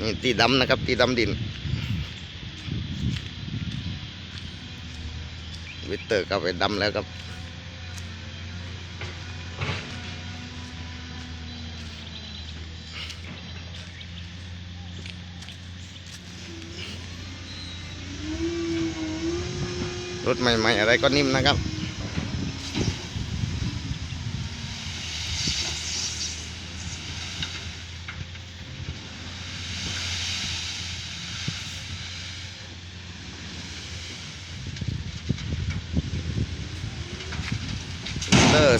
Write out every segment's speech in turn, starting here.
นี่ตีดำนะครับ ตีดำดินวิเตอร์กลับไปดำแล้วครับรถใหม่ ๆ อะไรก็นิ่มนะครับ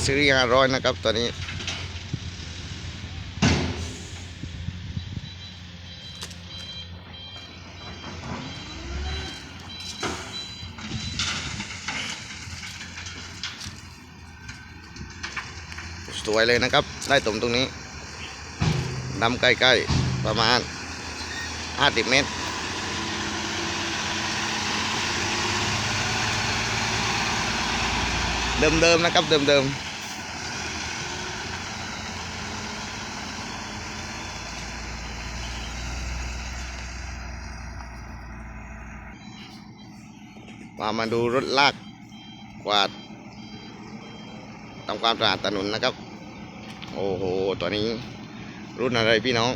ซีรีส์ห้าร้อยนะครับตัวนี้ สวยเลยนะครับ ได้ตรงตรงนี้ดำใกล้ๆ ประมาณ 50 เมตรเดิมๆนะครับเดิมๆ มามาดูรถลากกวาดทำความสะอาดถนนนะครับ โอ้โหตัวนี้ รุ่นอะไรพี่น้อง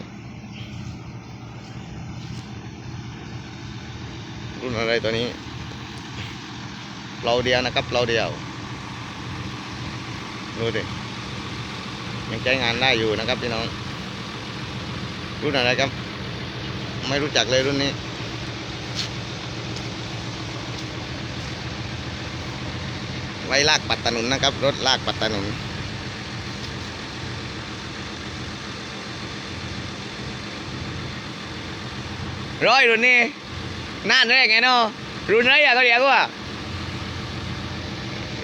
รุ่นอะไรตัวนี้เราเดียวนะครับเราเดียวดูดิยังใช้งานได้อยู่นะครับพี่น้อง รุ่นอะไรครับ ไม่รู้จักเลยรุ่นนี้ ไว้ลากปัดถนนนะครับ รถลากปัดถนนร้อยรุ่นนี้น่านแรกไงเนาะรุ่นไหนอะเขาเรียกว่า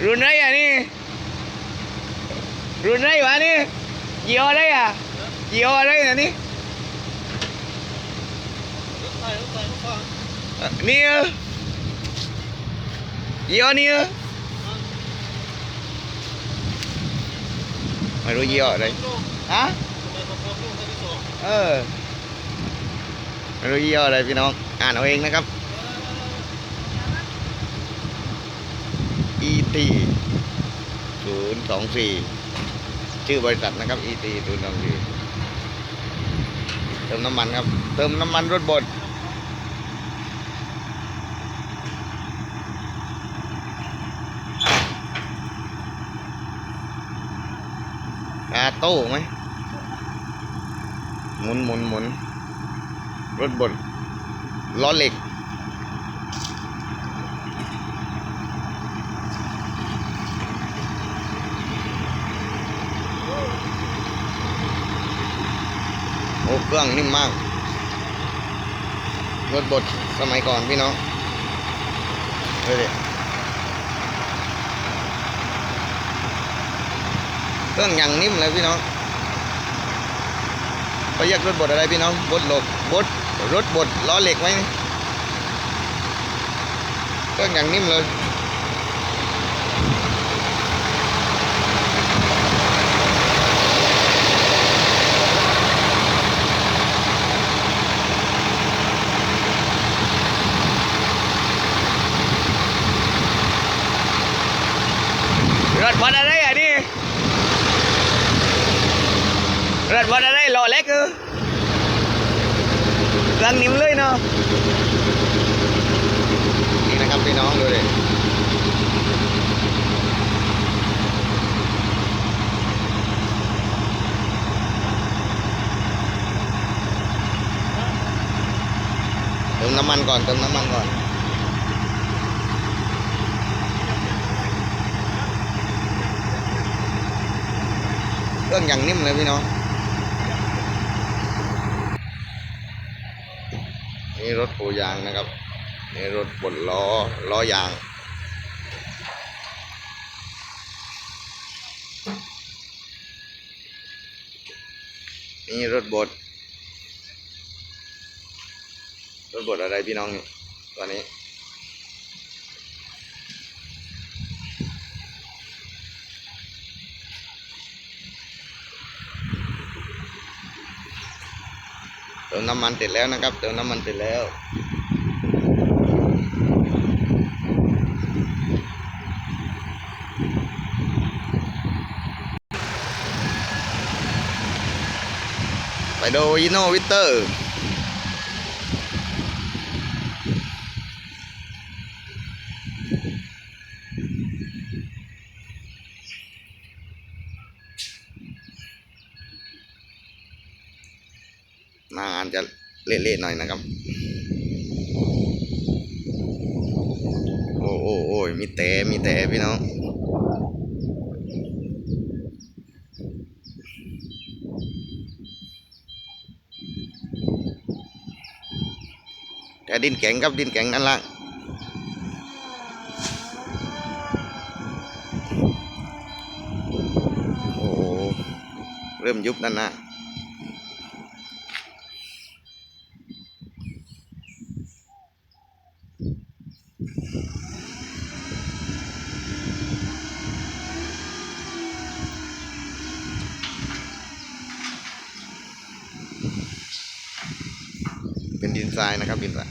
รุ่นไหนอะนี่รุ่นไหนวะนี่ยี่ห้ออะไรอะยี่ห้ออะไรนะนี่เอ่นี่ยี่ห้อนี้เหรอ ไม่รู้ยี่ห้ออะไรฮะเออไม่รู้ยี่ห้ออะไรพี่น้องอ่านเอาเองนะครับ ET ศูนย์สองสี่ชื่อบริษัทนะครับ ET ตูนทองดีเติมน้ำมันครับ เติมน้ำมันรถบด กาโต้ไหมหมุนหมุนหมุนรถบดล้อเหล็กโอ้เครื่องนิ่มมาก รถบดสมัยก่อนพี่น้องดูดิ เครื่องอย่างนิ่มเลยพี่น้องเขาเรียกรถบดอะไรพี่น้องบดหลบบดรถบดล้อเหล็กไหมเครื่องอย่างนิ่มเลยรถวันอะไรอะนี่ รถวันอะไรล้อเล็กเออเครื่องนิ่มเลยเนาะนี่นะครับพี่น้องดูดิเติมน้ำมันก่อนเติมน้ำมันก่อนเครื่องอย่างนิ่มเลยพี่น้องนี่ รถปูยางนะครับนี่รถบดล้อล้อยางนี่รถบดรถบดอะไรพี่น้องนี่ตันนี้ เติมน้ำมันเสร็จแล้วนะครับ เติมน้ำมันเสร็จแล้วไปดูอิโนวิเตอร์ หน้างาน จะเละๆหน่อยนะครับ โอ้โอ้โอ้มีแต่มีแต่พี่น้องแต่ดินแข็งครับดินแข็งนั่นละโอ้โหเริ่มยุบนั่นนะ นดินทรายนะครับดินทราย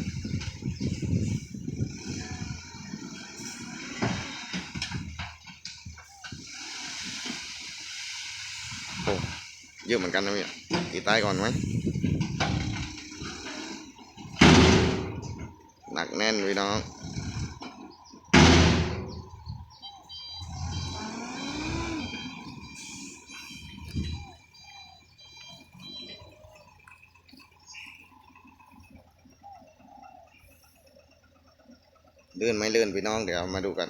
โอ้เยอะเหมือนกันนะเนี่ยตีใต้ก่อนไหมหนักแน่นพี่น้อง เลื่อนไม่เลื่อนพี่น้องเดี๋ยวมาดูกัน